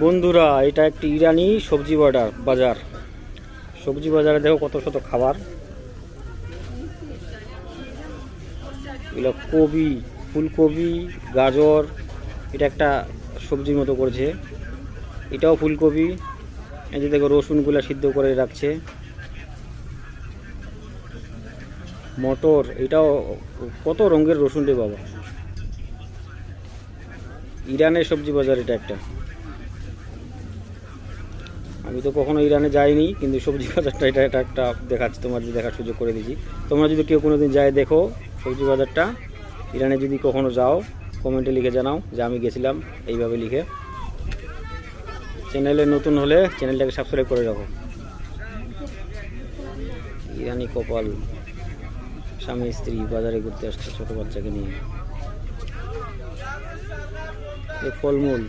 বন্ধুরা, এটা একটি ইরানি সবজি বাজার বাজার। সবজি বাজারে দেখো কত শত খাবার। কবি ফুলকপি, গাজর, এটা একটা সবজির মতো করেছে। এটাও ফুলকপি। যে দেখো, রসুনগুলো সিদ্ধ করে রাখছে। মটর, এটাও কত রঙের রসুন রে বাবা। ইরানের সবজি বাজার এটা একটা। আমি তো কখনো ইরানে যাইনি, কিন্তু সবজি বাজারটা এটা এটা একটা দেখাচ্ছি, তোমার যদি দেখার সুযোগ করে দিচ্ছি তোমরা যদি কেউ কোনো দিন যায় দেখো সবজি বাজারটা, ইরানে যদি কখনো যাও কমেন্টে লিখে জানাও যে আমি গেছিলাম, এইভাবে লিখে। চ্যানেলে নতুন হলে চ্যানেলটাকে সাবস্ক্রাইব করে রাখো। ইরানি কপাল, স্বামী স্ত্রী বাজারে ঘুরতে আসছে ছোটো বাচ্চাকে নিয়ে। ফলমূল।